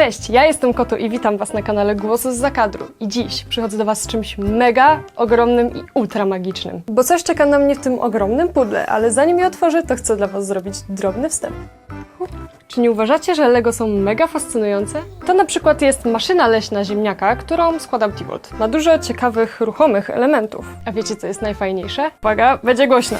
Cześć, ja jestem Kotu i witam Was na kanale Głosu z Zakadru. I dziś przychodzę do Was z czymś mega ogromnym i ultra magicznym. Bo coś czeka na mnie w tym ogromnym pudle, ale zanim je otworzę, to chcę dla Was zrobić drobny wstęp. Czy nie uważacie, że Lego są mega fascynujące? To na przykład jest maszyna leśna ziemniaka, którą składał Tibolt. Ma dużo ciekawych, ruchomych elementów. A wiecie, co jest najfajniejsze? Uwaga, będzie głośno.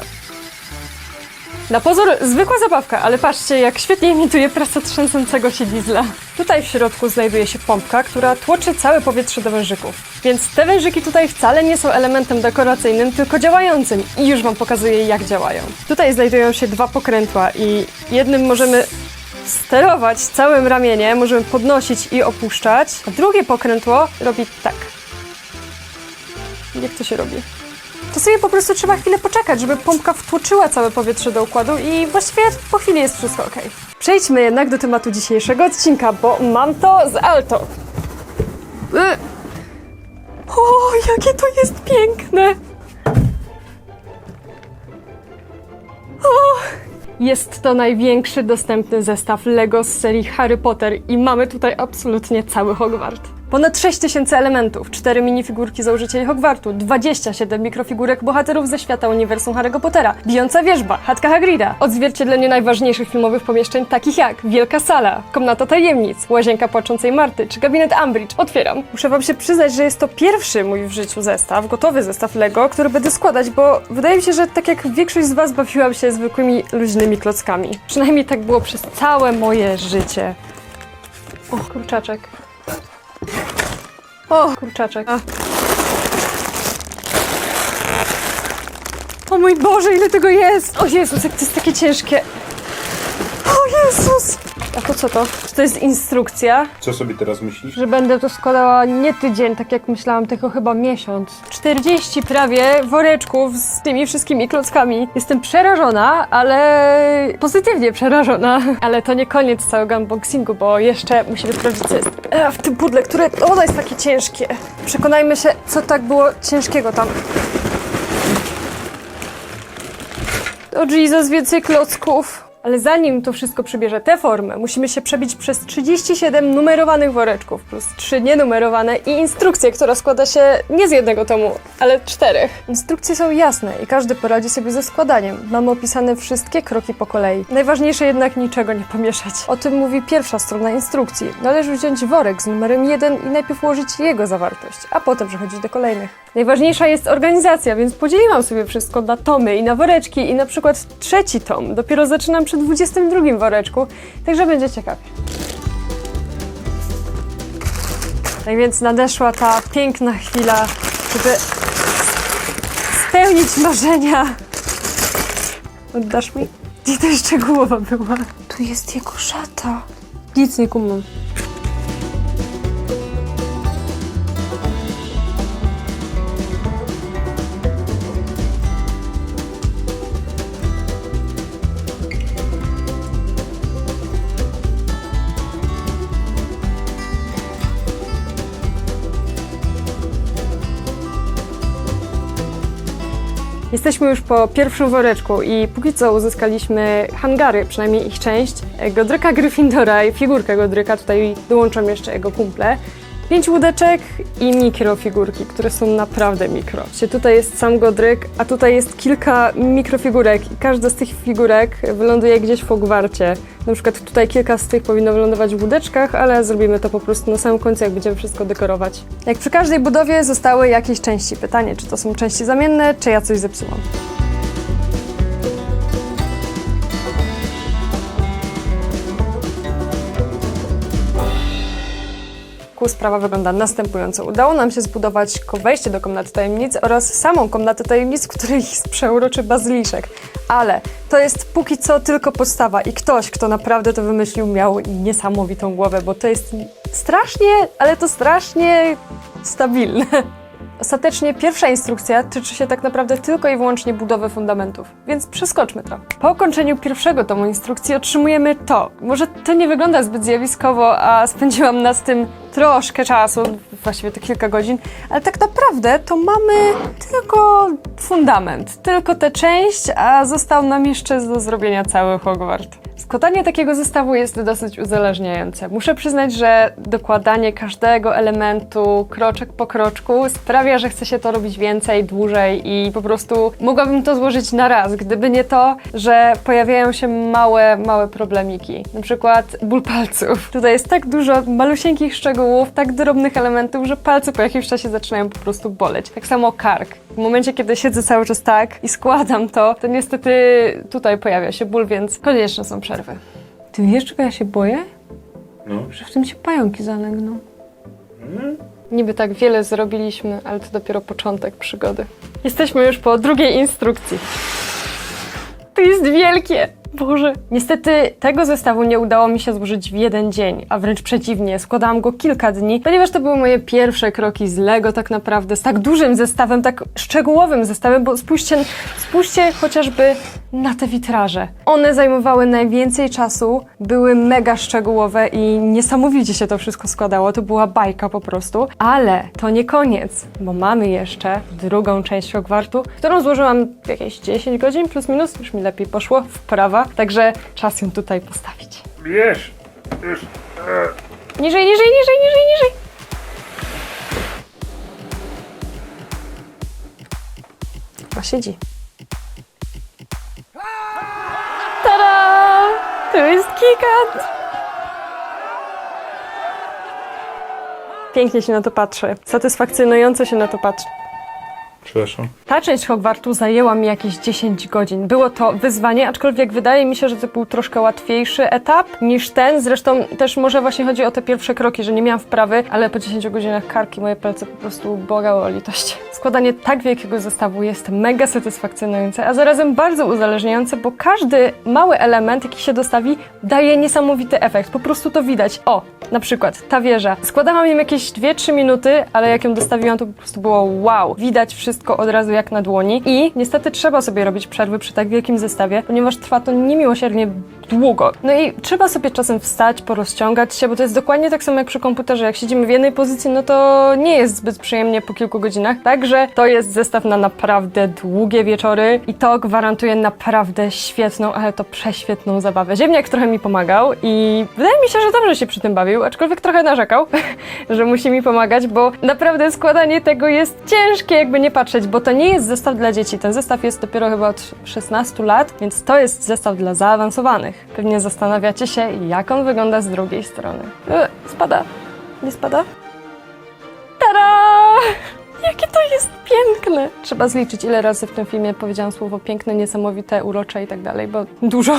Na pozór zwykła zabawka, ale patrzcie, jak świetnie imituje pracę trzęsącego się diesla. Tutaj w środku znajduje się pompka, która tłoczy całe powietrze do wężyków. Więc te wężyki tutaj wcale nie są elementem dekoracyjnym, tylko działającym. I już Wam pokazuję, jak działają. Tutaj znajdują się dwa pokrętła i jednym możemy sterować całym ramieniem, możemy podnosić i opuszczać, a drugie pokrętło robi tak. Jak to się robi? To sobie po prostu trzeba chwilę poczekać, żeby pompka wtłoczyła całe powietrze do układu i właściwie po chwili jest wszystko ok. Przejdźmy jednak do tematu dzisiejszego odcinka, bo mam to z Alto. Y. O, jakie to jest piękne! O, jest to największy dostępny zestaw Lego z serii Harry Potter i mamy tutaj absolutnie cały Hogwart. Ponad 6000 elementów, 4 minifigurki założycieli Hogwartu, 27 mikrofigurek bohaterów ze świata uniwersum Harry'ego Pottera, bijąca wieżba, chatka Hagrida, odzwierciedlenie najważniejszych filmowych pomieszczeń takich jak Wielka Sala, Komnata Tajemnic, Łazienka Płaczącej Marty czy Gabinet Umbridge. Otwieram. Muszę wam się przyznać, że jest to pierwszy mój w życiu zestaw, gotowy zestaw Lego, który będę składać, bo wydaje mi się, że tak jak większość z was bawiłam się zwykłymi luźnymi klockami. Przynajmniej tak było przez całe moje życie. O, kurczaczek. O, kurczaczek. A. O mój Boże, ile tego jest! O Jezus, jak to jest takie ciężkie. O Jezus! A to co to? Czy to jest instrukcja? Co sobie teraz myślisz? Że będę to składała nie tydzień, tak jak myślałam, tylko chyba miesiąc. 40 prawie woreczków z tymi wszystkimi klockami. Jestem przerażona, ale pozytywnie przerażona. Ale to nie koniec całego unboxingu, bo jeszcze musimy sprawdzić, co jest e, w tym pudle, które ono jest takie ciężkie. Przekonajmy się, co tak było ciężkiego tam. O Jesus, więcej klocków. Ale zanim to wszystko przybierze tę formę, musimy się przebić przez 37 numerowanych woreczków, plus 3 nienumerowane i instrukcję, która składa się nie z jednego tomu, ale czterech. Instrukcje są jasne i każdy poradzi sobie ze składaniem. Mamy opisane wszystkie kroki po kolei. Najważniejsze jednak niczego nie pomieszać. O tym mówi pierwsza strona instrukcji. Należy wziąć worek z numerem 1 i najpierw ułożyć jego zawartość, a potem przechodzić do kolejnych. Najważniejsza jest organizacja, więc podzieliłam sobie wszystko na tomy i na woreczki i na przykład trzeci tom. Dopiero zaczynam przy 22 woreczku, także będzie ciekawie. Tak więc nadeszła ta piękna chwila, żeby spełnić marzenia. Oddasz mi? Gdzie to jeszcze głowa była? Tu jest jego szata. Nic nie kumam. Jesteśmy już po pierwszym woreczku i póki co uzyskaliśmy hangary, przynajmniej ich część, Godryka Gryffindora i figurkę Godryka, tutaj dołączam jeszcze jego kumple. Pięć łódeczek i mikrofigurki, które są naprawdę mikro. Tutaj jest sam Godryk, a tutaj jest kilka mikrofigurek i każda z tych figurek wyląduje gdzieś w Hogwarcie. Na przykład tutaj kilka z tych powinno wylądować w łódeczkach, ale zrobimy to po prostu na samym końcu, jak będziemy wszystko dekorować. Jak przy każdej budowie zostały jakieś części. Pytanie, czy to są części zamienne, czy ja coś zepsułam. Sprawa wygląda następująco. Udało nam się zbudować wejście do komnaty tajemnic oraz samą komnatę tajemnic, w której jest przeuroczy bazyliszek. Ale to jest póki co tylko podstawa i ktoś, kto naprawdę to wymyślił, miał niesamowitą głowę, bo to jest strasznie, ale to strasznie stabilne. Ostatecznie pierwsza instrukcja tyczy się tak naprawdę tylko i wyłącznie budowy fundamentów, więc przeskoczmy to. Po ukończeniu pierwszego tomu instrukcji otrzymujemy to. Może to nie wygląda zbyt zjawiskowo, a spędziłam nad tym troszkę czasu, właściwie to kilka godzin, ale tak naprawdę to mamy tylko fundament, tylko tę część, a został nam jeszcze do zrobienia cały Hogwart. Składanie takiego zestawu jest dosyć uzależniające. Muszę przyznać, że dokładanie każdego elementu kroczek po kroczku sprawia, że chce się to robić więcej, dłużej i po prostu mogłabym to złożyć na raz, gdyby nie to, że pojawiają się małe, małe problemiki. Na przykład ból palców. Tutaj jest tak dużo malusieńkich szczegółów, tak drobnych elementów, że palce po jakimś czasie zaczynają po prostu boleć. Tak samo kark. W momencie, kiedy siedzę cały czas tak i składam to, to niestety tutaj pojawia się ból, więc konieczne są przerwy. Ty wiesz, czego ja się boję? No. Że w tym się pająki zalegną. Niby tak wiele zrobiliśmy, ale to dopiero początek przygody. Jesteśmy już po drugiej instrukcji. To jest wielkie! Boże. Niestety tego zestawu nie udało mi się złożyć w jeden dzień, a wręcz przeciwnie, składałam go kilka dni, ponieważ to były moje pierwsze kroki z Lego tak naprawdę, z tak dużym zestawem, tak szczegółowym zestawem, bo spójrzcie, spójrzcie chociażby na te witraże. One zajmowały najwięcej czasu, były mega szczegółowe i niesamowicie się to wszystko składało, to była bajka po prostu, ale to nie koniec, bo mamy jeszcze drugą część Hogwartu, którą złożyłam jakieś 10 godzin plus minus, już mi lepiej poszło, wprawa, także czas ją tutaj postawić. Wiesz, wiesz, Niżej, niżej, niżej, niżej, niżej. Chyba siedzi. Tada! To jest kikat! Pięknie się na to patrzy. Satysfakcjonująco się na to patrzy. Przepraszam. Ta część Hogwartu zajęła mi jakieś 10 godzin. Było to wyzwanie, aczkolwiek wydaje mi się, że to był troszkę łatwiejszy etap niż ten. Zresztą też może właśnie chodzi o te pierwsze kroki, że nie miałam wprawy, ale po 10 godzinach karki moje palce po prostu błagały o litość. Składanie tak wielkiego zestawu jest mega satysfakcjonujące, a zarazem bardzo uzależniające, bo każdy mały element, jaki się dostawi, daje niesamowity efekt. Po prostu to widać. O, na przykład ta wieża. Składałam ją jakieś 2-3 minuty, ale jak ją dostawiłam, to po prostu było wow. Widać wszystko od razu jak na dłoni i niestety trzeba sobie robić przerwy przy tak wielkim zestawie, ponieważ trwa to niemiłosiernie długo. No i trzeba sobie czasem wstać, porozciągać się, bo to jest dokładnie tak samo jak przy komputerze. Jak siedzimy w jednej pozycji, no to nie jest zbyt przyjemnie po kilku godzinach. Także to jest zestaw na naprawdę długie wieczory i to gwarantuje naprawdę świetną, ale to prześwietną zabawę. Ziemniak trochę mi pomagał i wydaje mi się, że dobrze się przy tym bawił, aczkolwiek trochę narzekał, że musi mi pomagać, bo naprawdę składanie tego jest ciężkie, jakby nie patrzeć, bo to nie jest zestaw dla dzieci. Ten zestaw jest dopiero chyba od 16 lat, więc to jest zestaw dla zaawansowanych. Pewnie zastanawiacie się, jak on wygląda z drugiej strony. E, spada. Nie spada? Tada! Jakie to jest piękne! Trzeba zliczyć, ile razy w tym filmie powiedziałam słowo piękne, niesamowite, urocze i tak dalej, bo dużo.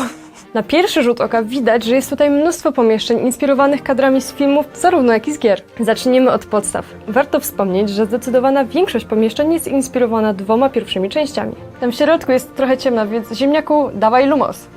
Na pierwszy rzut oka widać, że jest tutaj mnóstwo pomieszczeń inspirowanych kadrami z filmów, zarówno jak i z gier. Zacznijmy od podstaw. Warto wspomnieć, że zdecydowana większość pomieszczeń jest inspirowana dwoma pierwszymi częściami. Tam w środku jest trochę ciemno, więc ziemniaku, dawaj lumos.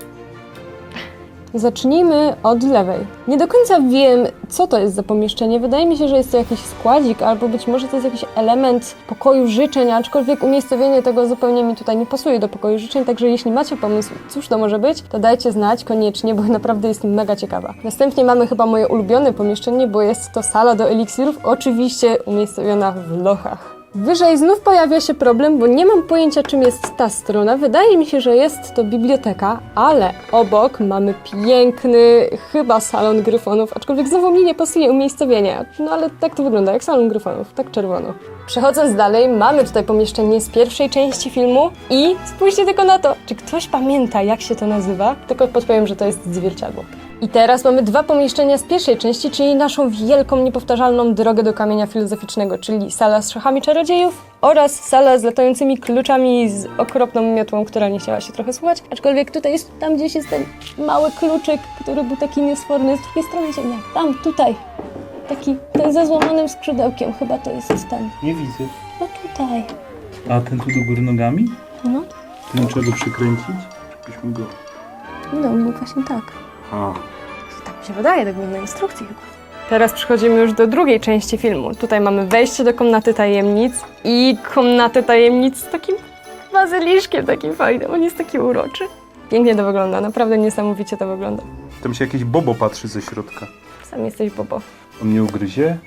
Zacznijmy od lewej. Nie do końca wiem, co to jest za pomieszczenie. Wydaje mi się, że jest to jakiś składzik, albo być może to jest jakiś element pokoju życzeń, aczkolwiek umiejscowienie tego zupełnie mi tutaj nie pasuje do pokoju życzeń, także jeśli macie pomysł, cóż to może być, to dajcie znać koniecznie, bo naprawdę jestem mega ciekawa. Następnie mamy chyba moje ulubione pomieszczenie, bo jest to sala do eliksirów, oczywiście umiejscowiona w lochach. Wyżej znów pojawia się problem, bo nie mam pojęcia, czym jest ta strona. Wydaje mi się, że jest to biblioteka, ale obok mamy piękny, chyba salon gryfonów, aczkolwiek znowu mi nie pasuje umiejscowienie. No ale tak to wygląda, jak salon gryfonów, tak czerwono. Przechodząc dalej, mamy tutaj pomieszczenie z pierwszej części filmu i spójrzcie tylko na to, czy ktoś pamięta, jak się to nazywa? Tylko podpowiem, że to jest zwierciadło. I teraz mamy dwa pomieszczenia z pierwszej części, czyli naszą wielką, niepowtarzalną drogę do kamienia filozoficznego, czyli sala z szachami czarodziejów oraz sala z latającymi kluczami z okropną miotłą, która nie chciała się trochę słuchać. Aczkolwiek tutaj jest, tam gdzieś jest ten mały kluczyk, który był taki niesforny, z drugiej strony ziemia. Tam, tutaj. Taki, ten ze złamanym skrzydełkiem, chyba to jest ten. Nie widzę. No tutaj. A ten tu do góry nogami? No, Ten trzeba go przykręcić? Żebyśmy go... no, no właśnie tak. A. Mi się wydaje, tak na instrukcji chyba. Teraz przechodzimy już do drugiej części filmu. Tutaj mamy wejście do komnaty tajemnic i komnaty tajemnic z takim bazyliszkiem takim fajnym. On jest taki uroczy. Pięknie to wygląda, naprawdę niesamowicie to wygląda. Tam się jakieś bobo patrzy ze środka. Sam jesteś Bobo. On mnie ugryzie?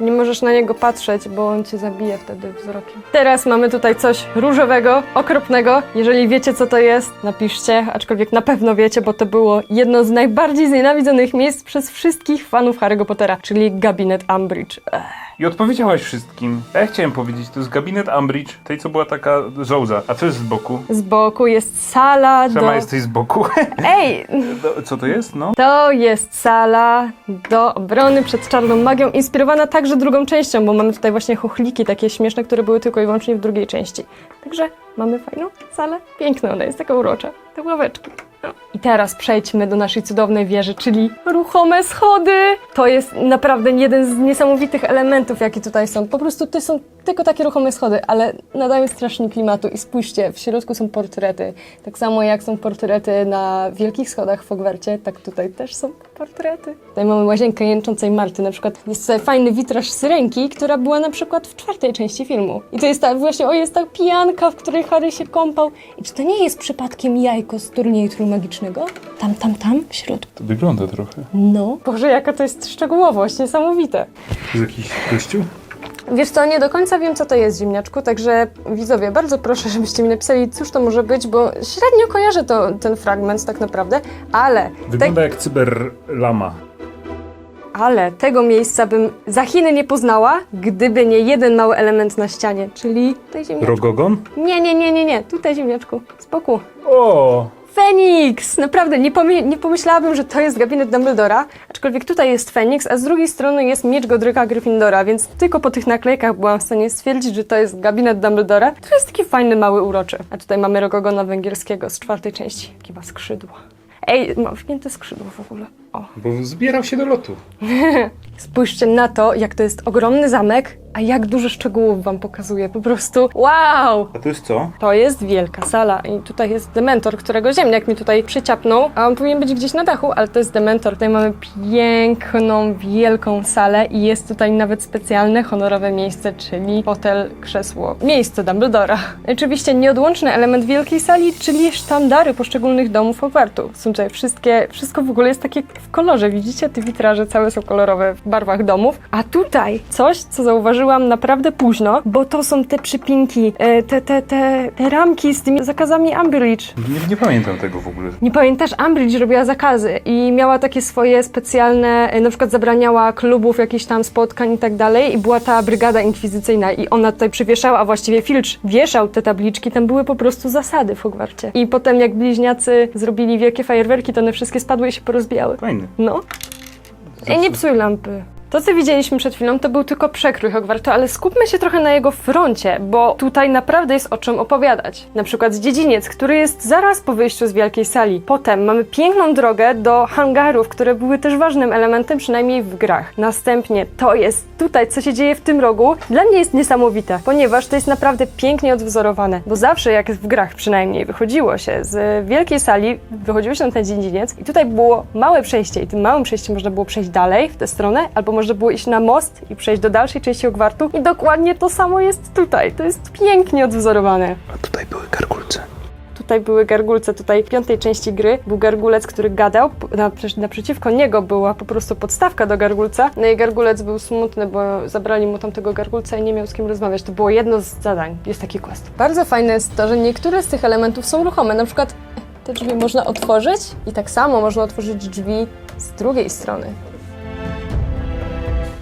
Nie możesz na niego patrzeć, bo on cię zabije wtedy wzrokiem. Teraz mamy tutaj coś różowego, okropnego. Jeżeli wiecie, co to jest, napiszcie, aczkolwiek na pewno wiecie, bo to było jedno z najbardziej znienawidzonych miejsc przez wszystkich fanów Harry'ego Pottera, czyli gabinet Umbridge. Ech. I odpowiedziałaś wszystkim. A ja chciałem powiedzieć, to jest gabinet Umbridge, tej co była taka żołza. A co jest z boku? Z boku jest sala do... Sama jesteś z boku. Ej, Do- co to jest, no? To jest sala do obrony przed czarną magią, inspirowana także drugą częścią, bo mamy tutaj właśnie chochliki takie śmieszne, które były tylko i wyłącznie w drugiej części. Także mamy fajną salę. Piękna ona jest, taka urocza. Te ławeczki. I teraz przejdźmy do naszej cudownej wieży, czyli ruchome schody. To jest naprawdę jeden z niesamowitych elementów, jakie tutaj są. Po prostu to są tylko takie ruchome schody, ale nadają strasznie klimatu. I spójrzcie, w środku są portrety. Tak samo jak są portrety na wielkich schodach w Hogwarcie, tak tutaj też są portrety. Tutaj mamy łazienkę jęczącej Marty, na przykład jest tutaj fajny witraż syrenki, która była na przykład w czwartej części filmu. I to jest ta właśnie, o jest ta pijanka, w której Harry się kąpał. I czy to nie jest przypadkiem jajko z turnieju magicznego? Tam, tam, tam, w środku. To wygląda trochę. No. Boże, jaka to jest szczegółowość, niesamowite. Jest jakiś gościu? Wiesz co, nie do końca wiem, co to jest ziemniaczku, także widzowie, bardzo proszę, żebyście mi napisali, cóż to może być, bo średnio kojarzę to, ten fragment tak naprawdę, ale, Wygląda jak cyberlama. ale tego miejsca bym za Chiny nie poznała, gdyby nie jeden mały element na ścianie, czyli tej ziemniaczku. Rogogon? Nie, nie, nie, nie, nie, tutaj ziemniaczku, spokój. O! Feniks! Naprawdę, nie, nie pomyślałabym, że to jest gabinet Dumbledora, aczkolwiek tutaj jest Feniks, a z drugiej strony jest miecz Godryka Gryffindora, więc tylko po tych naklejkach byłam w stanie stwierdzić, że to jest gabinet Dumbledora. To jest taki fajny, mały, uroczy. A tutaj mamy Rogogona węgierskiego z czwartej części. Ma skrzydła. Ej, ma wpięte skrzydło w ogóle. O. Bo zbierał się do lotu. Spójrzcie na to, jak to jest ogromny zamek, a jak dużo szczegółów wam pokazuje. Po prostu wow! A to jest co? To jest wielka sala i tutaj jest dementor, którego ziemniak mi tutaj przyciapnął, a on powinien być gdzieś na dachu, ale to jest dementor. Tutaj mamy piękną, wielką salę i jest tutaj nawet specjalne, honorowe miejsce, czyli fotel, krzesło, miejsce Dumbledora. Oczywiście nieodłączny element wielkiej sali, czyli sztandary poszczególnych domów Hogwartu. Są tutaj wszystkie, wszystko w ogóle jest takie w kolorze, widzicie? Te witraże całe są kolorowe w barwach domów. A tutaj coś, co zauważyłam naprawdę późno, bo to są te przypinki, e, te, te, te, te ramki z tymi zakazami Umbridge. Nie, nie pamiętam tego w ogóle. Nie pamiętasz, Umbridge robiła zakazy i miała takie swoje specjalne, e, na przykład zabraniała klubów, jakichś tam spotkań i tak dalej i była ta brygada inkwizycyjna i ona tutaj przywieszała, a właściwie Filch wieszał te tabliczki, tam były po prostu zasady w Hogwarcie. I potem jak bliźniacy zrobili wielkie fajerwerki, to one wszystkie spadły i się porozbijały. Fajny. No. Ej, nie psuj lampy. To, co widzieliśmy przed chwilą, to był tylko przekrój Hogwartu, ale skupmy się trochę na jego froncie, bo tutaj naprawdę jest o czym opowiadać. Na przykład dziedziniec, który jest zaraz po wyjściu z wielkiej sali. Potem mamy piękną drogę do hangarów, które były też ważnym elementem, przynajmniej w grach. Następnie to jest tutaj, co się dzieje w tym rogu, dla mnie jest niesamowite, ponieważ to jest naprawdę pięknie odwzorowane, bo zawsze jak w grach przynajmniej wychodziło się z wielkiej sali, wychodziło się na ten dziedziniec i tutaj było małe przejście i tym małym przejściem można było przejść dalej w tę stronę, albo można było iść na most i przejść do dalszej części Hogwartu i dokładnie to samo jest tutaj. To jest pięknie odwzorowane. A tutaj były gargulce. Tutaj były gargulce, tutaj w piątej części gry był gargulec, który gadał, Naprzeciw- naprzeciwko niego była po prostu podstawka do gargulca, no i gargulec był smutny, bo zabrali mu tamtego gargulca i nie miał z kim rozmawiać. To było jedno z zadań, jest taki quest. Bardzo fajne jest to, że niektóre z tych elementów są ruchome, na przykład te drzwi można otworzyć i tak samo można otworzyć drzwi z drugiej strony.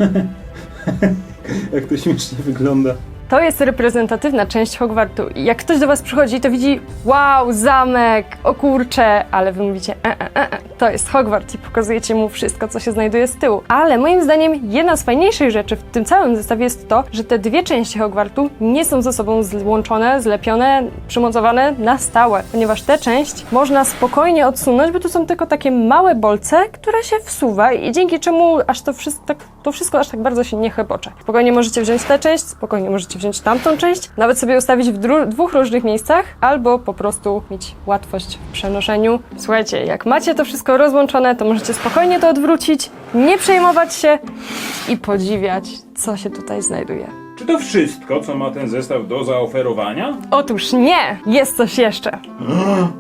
Jak to śmiesznie wygląda. To jest reprezentatywna część Hogwartu. Jak ktoś do was przychodzi, to widzi wow, zamek, o kurcze, ale wy mówicie e, e, e, e, to jest Hogwart i pokazujecie mu wszystko, co się znajduje z tyłu. Ale moim zdaniem jedna z fajniejszych rzeczy w tym całym zestawie jest to, że te dwie części Hogwartu nie są ze sobą złączone, zlepione, przymocowane na stałe, ponieważ tę część można spokojnie odsunąć, bo to są tylko takie małe bolce, które się wsuwa i dzięki czemu aż to wszystko, tak, to wszystko aż tak bardzo się nie chebocze. Spokojnie możecie wziąć tę część, spokojnie możecie wziąć tamtą część, nawet sobie ustawić w dwóch różnych miejscach, albo po prostu mieć łatwość w przenoszeniu. Słuchajcie, jak macie to wszystko rozłączone, to możecie spokojnie to odwrócić, nie przejmować się i podziwiać, co się tutaj znajduje. Czy to wszystko, co ma ten zestaw do zaoferowania? Otóż nie! Jest coś jeszcze.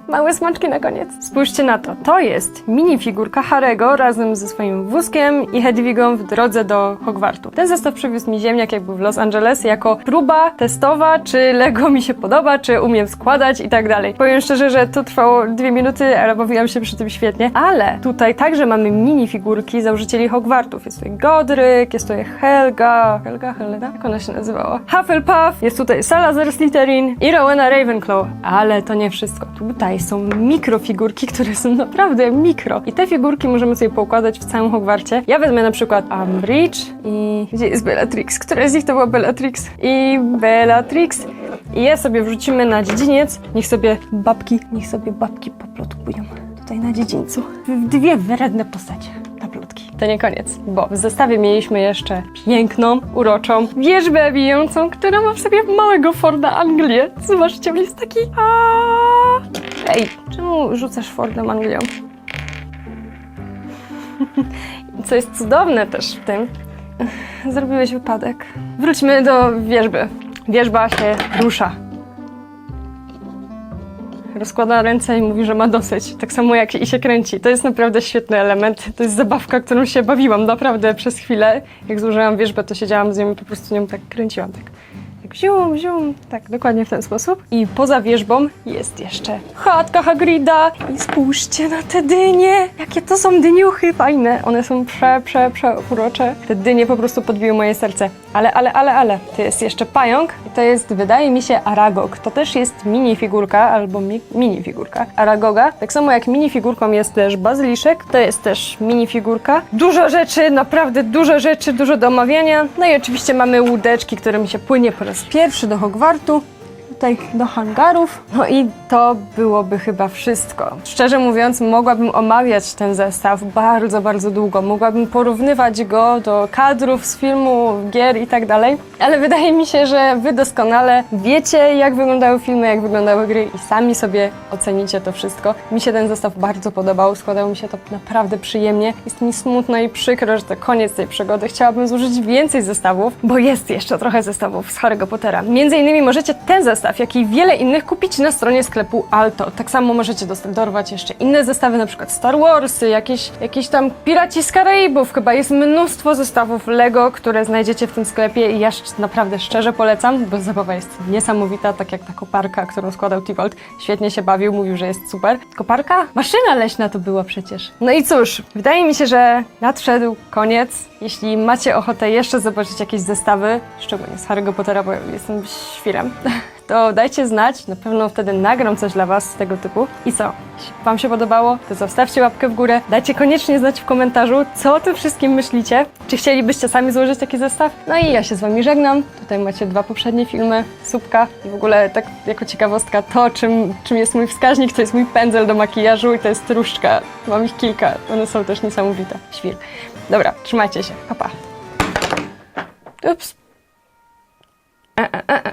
Małe smaczki na koniec. Spójrzcie na to. To jest minifigurka Harego razem ze swoim wózkiem i Hedwigą w drodze do Hogwartu. Ten zestaw przywiózł mi ziemniak jakby w Los Angeles jako próba testowa, czy Lego mi się podoba, czy umiem składać i tak dalej. Powiem szczerze, że to trwało dwie minuty, ale bawiłam się przy tym świetnie. Ale tutaj także mamy minifigurki założycieli Hogwartów. Jest tutaj Godryk, jest tutaj Helga. Helga, Helena? Jak ona się nazywała? Hufflepuff, jest tutaj Salazar Slytherin i Rowena Ravenclaw. Ale to nie wszystko. Tutaj są mikrofigurki, które są naprawdę mikro. I te figurki możemy sobie poukładać w całym Hogwarcie. Ja wezmę na przykład Umbridge i... Gdzie jest Bellatrix? Która z nich to była Bellatrix? I Bellatrix. I je sobie wrzucimy na dziedziniec. Niech sobie babki, niech sobie babki poplotkują tutaj na dziedzińcu. Dwie wyredne postacie. To nie koniec, bo w zestawie mieliśmy jeszcze piękną, uroczą wieżbę bijącą, która ma w sobie małego Forda Anglię. Zobaczcie, on jest taki... Ej, czemu rzucasz Fordem Anglią? Co jest cudowne też w tym, zrobiłeś wypadek. Wróćmy do wieżby. Wieżba się rusza. Rozkłada ręce i mówi, że ma dosyć. Tak samo jak i się kręci. To jest naprawdę świetny element. To jest zabawka, którą się bawiłam naprawdę przez chwilę. Jak złożyłam wieżbę, to siedziałam z nią i po prostu nią tak kręciłam. Tak. Tak zium, zium, tak, dokładnie w ten sposób. I poza wieżbą jest jeszcze chatka Hagrida. I spójrzcie na te dynie! Jakie to są dyniuchy fajne! One są prze, prze, prze urocze. Te dynie po prostu podbiły moje serce. Ale, ale, ale, ale, to jest jeszcze pająk i to jest, wydaje mi się, Aragog. To też jest minifigurka albo mi, minifigurka Aragoga. Tak samo jak minifigurką jest też Bazyliszek, to jest też minifigurka. Dużo rzeczy, naprawdę dużo rzeczy, dużo do omawiania. No i oczywiście mamy łódeczki, którymi się płynie po raz pierwszy do Hogwartu tutaj do hangarów. No i to byłoby chyba wszystko. Szczerze mówiąc, mogłabym omawiać ten zestaw bardzo, bardzo długo. Mogłabym porównywać go do kadrów z filmu, gier i tak dalej, ale wydaje mi się, że wy doskonale wiecie, jak wyglądały filmy, jak wyglądały gry i sami sobie ocenicie to wszystko. Mi się ten zestaw bardzo podobał, składało mi się to naprawdę przyjemnie. Jest mi smutno i przykro, że to koniec tej przygody. Chciałabym złożyć więcej zestawów, bo jest jeszcze trochę zestawów z Harry'ego Pottera. Między innymi możecie ten zestaw, jak i wiele innych kupić na stronie sklepu Alto. Tak samo możecie dorwać jeszcze inne zestawy, na przykład Star Warsy, jakieś, jakieś tam Piraci z Karaibów. Chyba jest mnóstwo zestawów Lego, które znajdziecie w tym sklepie i ja naprawdę szczerze polecam, bo zabawa jest niesamowita, tak jak ta koparka, którą składał Tivolt. Świetnie się bawił, mówił, że jest super. Koparka? Maszyna leśna to była przecież. No i cóż, wydaje mi się, że nadszedł koniec. Jeśli macie ochotę jeszcze zobaczyć jakieś zestawy, szczególnie z Harry'ego Pottera, bo jestem świrem, to dajcie znać, na pewno wtedy nagram coś dla Was z tego typu. I co? Jeśli Wam się podobało, to zostawcie łapkę w górę, dajcie koniecznie znać w komentarzu, co o tym wszystkim myślicie. Czy chcielibyście sami złożyć taki zestaw? No i ja się z Wami żegnam. Tutaj macie dwa poprzednie filmy, słupka i w ogóle tak jako ciekawostka to, czym, czym jest mój wskaźnik, to jest mój pędzel do makijażu i to jest różdżka. Mam ich kilka, one są też niesamowite. Świr. Dobra, trzymajcie się, pa pa. Ups. E, e, e.